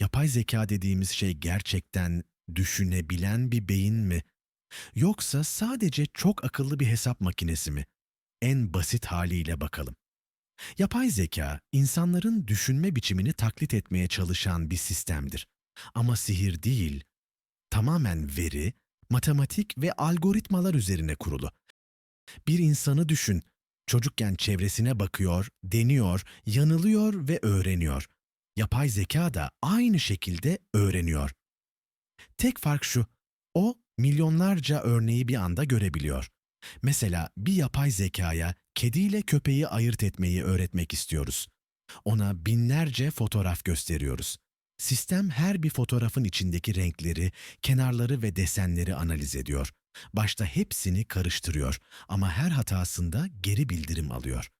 Yapay zeka dediğimiz şey gerçekten düşünebilen bir beyin mi? Yoksa sadece çok akıllı bir hesap makinesi mi? En basit haliyle bakalım. Yapay zeka, insanların düşünme biçimini taklit etmeye çalışan bir sistemdir. Ama sihir değil, tamamen veri, matematik ve algoritmalar üzerine kurulu. Bir insanı düşün. Çocukken çevresine bakıyor, deniyor, yanılıyor ve öğreniyor. Yapay zeka da aynı şekilde öğreniyor. Tek fark şu, o milyonlarca örneği bir anda görebiliyor. Mesela bir yapay zekaya kediyle köpeği ayırt etmeyi öğretmek istiyoruz. Ona binlerce fotoğraf gösteriyoruz. Sistem her bir fotoğrafın içindeki renkleri, kenarları ve desenleri analiz ediyor. Başta hepsini karıştırıyor ama her hatasında geri bildirim alıyor.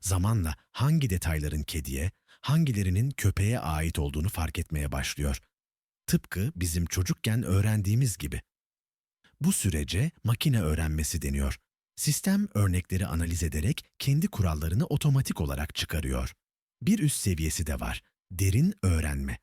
Zamanla hangi detayların kediye, hangilerinin köpeğe ait olduğunu fark etmeye başlıyor. Tıpkı bizim çocukken öğrendiğimiz gibi. Bu sürece makine öğrenmesi deniyor. Sistem örnekleri analiz ederek kendi kurallarını otomatik olarak çıkarıyor. Bir üst seviyesi de var. Derin öğrenme.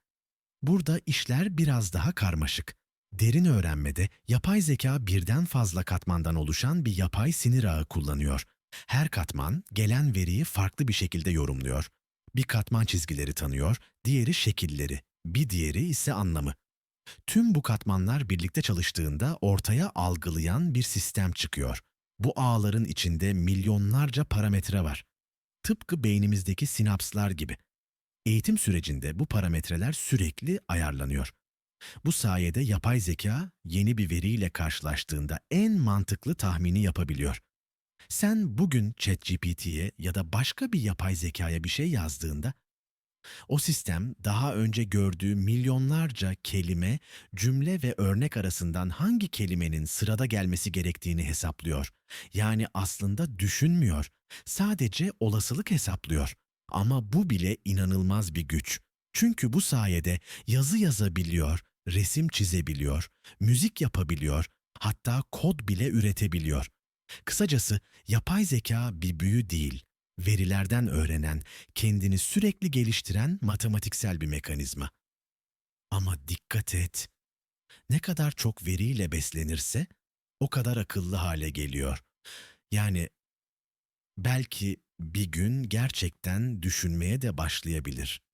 Burada işler biraz daha karmaşık. Derin öğrenmede yapay zeka birden fazla katmandan oluşan bir yapay sinir ağı kullanıyor. Her katman gelen veriyi farklı bir şekilde yorumluyor. Bir katman çizgileri tanıyor, diğeri şekilleri, bir diğeri ise anlamı. Tüm bu katmanlar birlikte çalıştığında ortaya algılayan bir sistem çıkıyor. Bu ağların içinde milyonlarca parametre var. Tıpkı beynimizdeki sinapslar gibi. Eğitim sürecinde bu parametreler sürekli ayarlanıyor. Bu sayede yapay zeka yeni bir veriyle karşılaştığında en mantıklı tahmini yapabiliyor. Sen bugün ChatGPT'ye ya da başka bir yapay zekaya bir şey yazdığında o sistem daha önce gördüğü milyonlarca kelime, cümle ve örnek arasından hangi kelimenin sırada gelmesi gerektiğini hesaplıyor. Yani aslında düşünmüyor. Sadece olasılık hesaplıyor. Ama bu bile inanılmaz bir güç. Çünkü bu sayede yazı yazabiliyor, resim çizebiliyor, müzik yapabiliyor, hatta kod bile üretebiliyor. Kısacası yapay zeka bir büyü değil, verilerden öğrenen, kendini sürekli geliştiren matematiksel bir mekanizma. Ama dikkat et, ne kadar çok veriyle beslenirse o kadar akıllı hale geliyor. Yani belki bir gün gerçekten düşünmeye de başlayabilir.